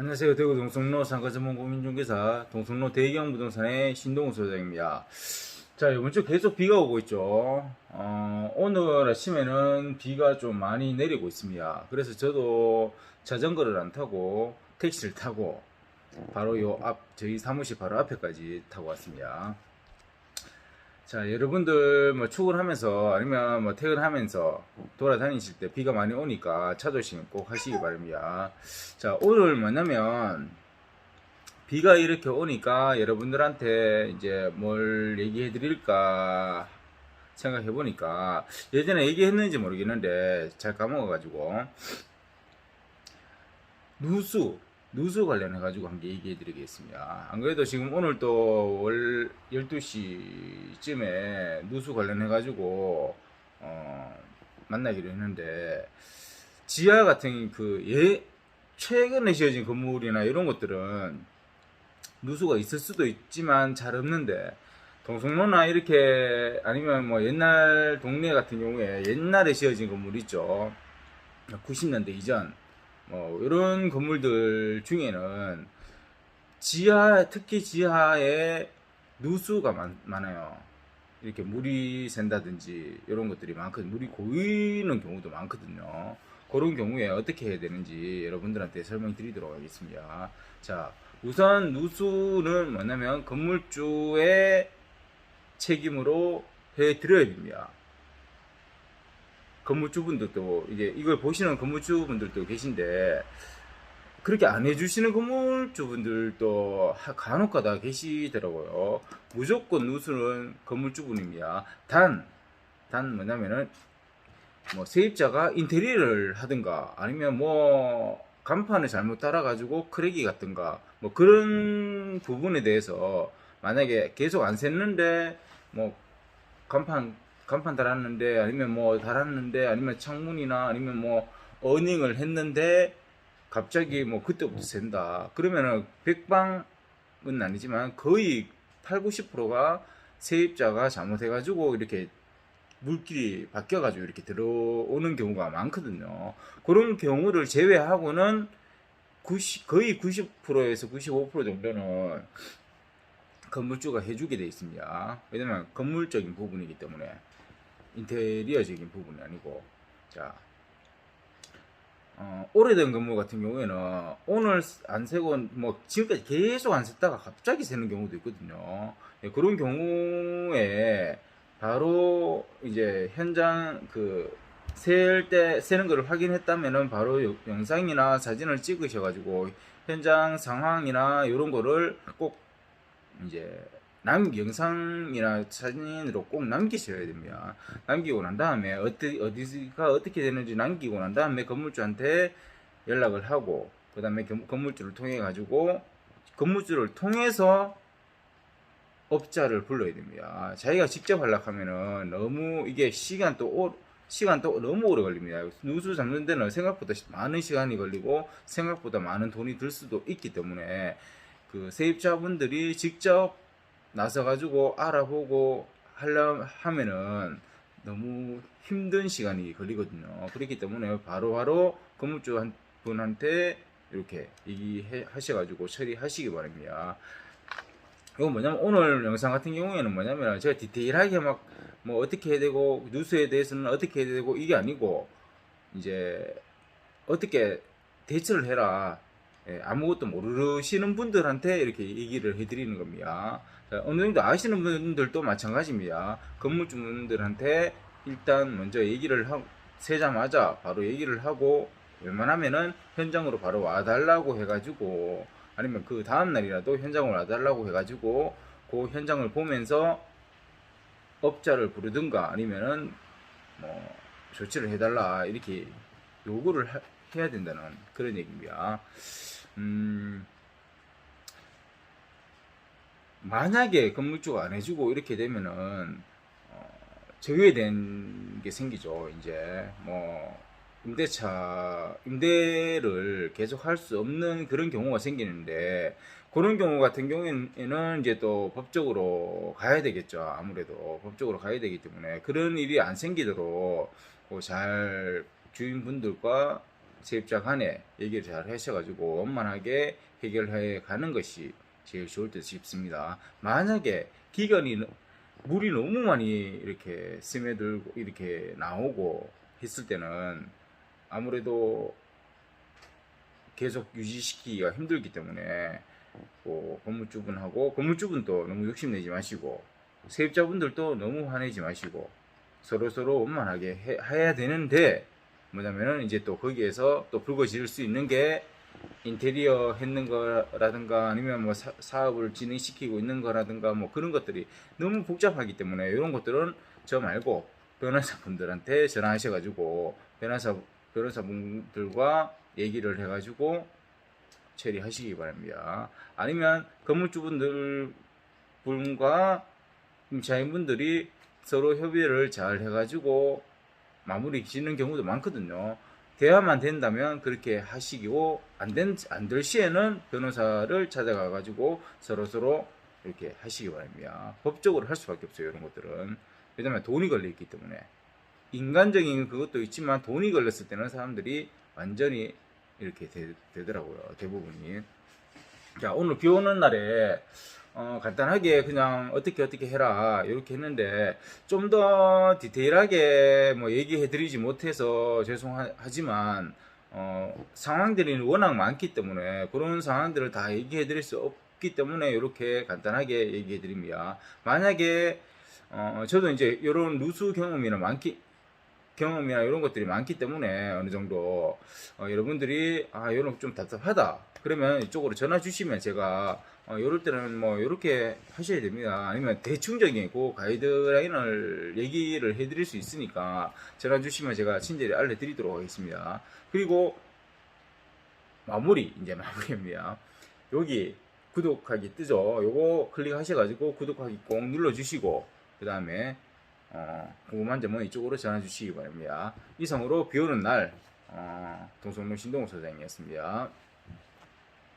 안녕하세요. 대구 동성로 상가전문 공인중개사 동성로 대경 부동산의 신동우 소장입니다. 자, 이번 주 계속 비가 오고 있죠. 어, 오늘 아침에는 비가 좀 많이 내리고 있습니다. 그래서 저도 자전거를 안 타고 택시를 타고 바로 요 앞, 저희 사무실 바로 앞에까지 타고 왔습니다. 자, 여러분들 뭐 출근하면서 아니면 뭐 퇴근하면서 돌아다니실 때 비가 많이 오니까 차 조심 꼭 하시기 바랍니다. 자, 오늘 뭐냐면 비가 이렇게 오니까 여러분들한테 이제 뭘 얘기해 드릴까 생각해 보니까 예전에 얘기했는지 모르겠는데 잘 까먹어 가지고 누수 누수 관련해 가지고 한개 얘기해 드리겠습니다. 안 그래도 지금 오늘 또 월 12시쯤에 누수 관련해 가지고 어 만나기로 했는데 지하 같은 그 예 최근에 지어진 건물이나 이런 것들은 누수가 있을 수도 있지만 잘 없는데 동성로나 이렇게 아니면 뭐 옛날 동네 같은 경우에 옛날에 지어진 건물 있죠 90년대 이전 뭐 이런 건물들 중에는 지하 특히 지하에 누수가 많, 많아요. 이렇게 물이 샌다든지 이런 것들이 많거든요. 물이 고이는 경우도 많거든요. 그런 경우에 어떻게 해야 되는지 여러분들한테 설명드리도록 하겠습니다. 자 우선 누수는 뭐냐면 건물주의 책임으로 해드려야 됩니다. 건물주분들도 이제 이걸 보시는 건물주분들도 계신데 그렇게 안 해주시는 건물주분들도 하- 간혹가다 계시더라고요. 무조건 누수는 건물주분입니다. 단, 단 뭐냐면은 뭐 세입자가 인테리어를 하든가 아니면 뭐 간판을 잘못 따라가지고 크랙이 같든가 뭐 그런 부분에 대해서 만약에 계속 안 샜는데 뭐 간판 간판 달았는데 아니면 뭐 달았는데 아니면 창문이나 아니면 뭐 어닝을 했는데 갑자기 뭐 그때부터 샌다 그러면은 백방은 아니지만 거의 8, 90%가 세입자가 잘못해가지고 이렇게 물길이 바뀌어가지고 이렇게 들어오는 경우가 많거든요. 그런 경우를 제외하고는 90, 거의 90%에서 95% 정도는 건물주가 해주게 돼 있습니다. 왜냐면 건물적인 부분이기 때문에 인테리어적인 부분이 아니고 자 어, 오래된 건물 같은 경우에는 오늘 안 새고 뭐 지금까지 계속 안 샜다가 갑자기 새는 경우도 있거든요. 예, 그런 경우에 바로 이제 현장 그 셀때 세는 거를 확인했다면은 바로 요- 영상이나 사진을 찍으셔가지고 현장 상황이나 이런 거를 꼭 이제 남 영상이나 사진으로 꼭 남기셔야 됩니다. 남기고 난 다음에 어디 어디가 어떻게 되는지 남기고 난 다음에 건물주한테 연락을 하고 그 다음에 건물주를 통해 가지고 건물주를 통해서 업자를 불러야 됩니다. 자기가 직접 하려면은 너무 이게 시간 또 오, 시간 또 너무 오래 걸립니다. 누수 잡는 데는 생각보다 많은 시간이 걸리고 생각보다 많은 돈이 들 수도 있기 때문에 그 세입자분들이 직접 나서 가지고 알아보고 하려 하면은 너무 힘든 시간이 걸리거든요. 그렇기 때문에 바로바로 건물주 한 분한테 이렇게 얘기하셔가지고 처리하시기 바랍니다. 이건 뭐냐면 오늘 영상 같은 경우에는 뭐냐면 제가 디테일하게 막 뭐 어떻게 해야 되고 뉴스에 대해서는 어떻게 해야 되고 이게 아니고 이제 어떻게 대처를 해라 예, 아무것도 모르시는 분들한테 이렇게 얘기를 해드리는 겁니다. 자, 어느 정도 아시는 분들도 마찬가지입니다. 건물주분들한테 일단 먼저 얘기를 하고 세자마자 바로 얘기를 하고 웬만하면은 현장으로 바로 와달라고 해가지고 아니면 그 다음 날이라도 현장을 와달라고 해가지고 그 현장을 보면서 업자를 부르든가 아니면은 뭐 조치를 해달라 이렇게 요구를 하- 해야 된다는 그런 얘기입니다. 음, 만약에 건물주가 안 해주고 이렇게 되면은 어, 제외된 게 생기죠. 이제 뭐 임대차 임대를 계속 할 수 없는 그런 경우가 생기는데 그런 경우 같은 경우에는 이제 또 법적으로 가야 되겠죠. 아무래도 법적으로 가야 되기 때문에 그런 일이 안 생기도록 그잘 주인분들과 세입자 간에 얘기를 잘 하셔가지고 원만하게 해결해 가는 것이 제일 좋을 듯 싶습니다. 만약에 기간이 너- 물이 너무 많이 이렇게 스며들고 이렇게 나오고 했을 때는 아무래도 계속 유지시키기가 힘들기 때문에 뭐 건물주분하고 건물주분도 너무 욕심내지 마시고 세입자분들도 너무 화내지 마시고 서로 서로 원만하게 해, 해야 되는데 뭐냐면은 이제 또 거기에서 또 불거질 수 있는 게 인테리어 했는 거라든가 아니면 뭐 사, 사업을 진행시키고 있는 거라든가 뭐 그런 것들이 너무 복잡하기 때문에 이런 것들은 저 말고 변호사분들한테 전화하셔가지고 변호사 변호사분들과 얘기를 해가지고 처리하시기 바랍니다. 아니면 건물주분들 분과 자인분들이 서로 협의를 잘 해가지고 마무리 짓는 경우도 많거든요. 대화만 된다면 그렇게 하시고 안된안될 시에는 변호사를 찾아가 가지고 서로 서로 이렇게 하시기 바랍니다. 법적으로 할 수밖에 없어요. 이런 것들은 왜냐면 돈이 걸려 있기 때문에 인간적인 그것도 있지만 돈이 걸렸을 때는 사람들이 완전히 이렇게 되, 되더라고요. 대부분이. 자 오늘 비 오는 날에 어, 간단하게 그냥 어떻게 어떻게 해라 이렇게 했는데 좀 더 디테일하게 뭐 얘기해 드리지 못해서 죄송하지만 어, 상황들이 워낙 많기 때문에 그런 상황들을 다 얘기해 드릴 수 없기 때문에 이렇게 간단하게 얘기해 드립니다. 만약에 어, 저도 이제 이런 누수 경험이나 많기 경험이나 이런 것들이 많기 때문에 어느 정도 어, 여러분들이 아 이런 좀 답답하다 그러면 이쪽으로 전화 주시면 제가 어, 이럴 때는 뭐 이렇게 하셔야 됩니다 아니면 대충적인 그 가이드라인을 얘기를 해드릴 수 있으니까 전화 주시면 제가 친절히 알려드리도록 하겠습니다 그리고 마무리 이제 마무리입니다 여기 구독하기 뜨죠 요거 클릭하셔가지고 구독하기 꼭 눌러주시고 그 다음에 어, 궁금한 점은 이쪽으로 전화 주시기 바랍니다. 이상으로 비 오는 날, 어, 동성로 신동호 소장이었습니다.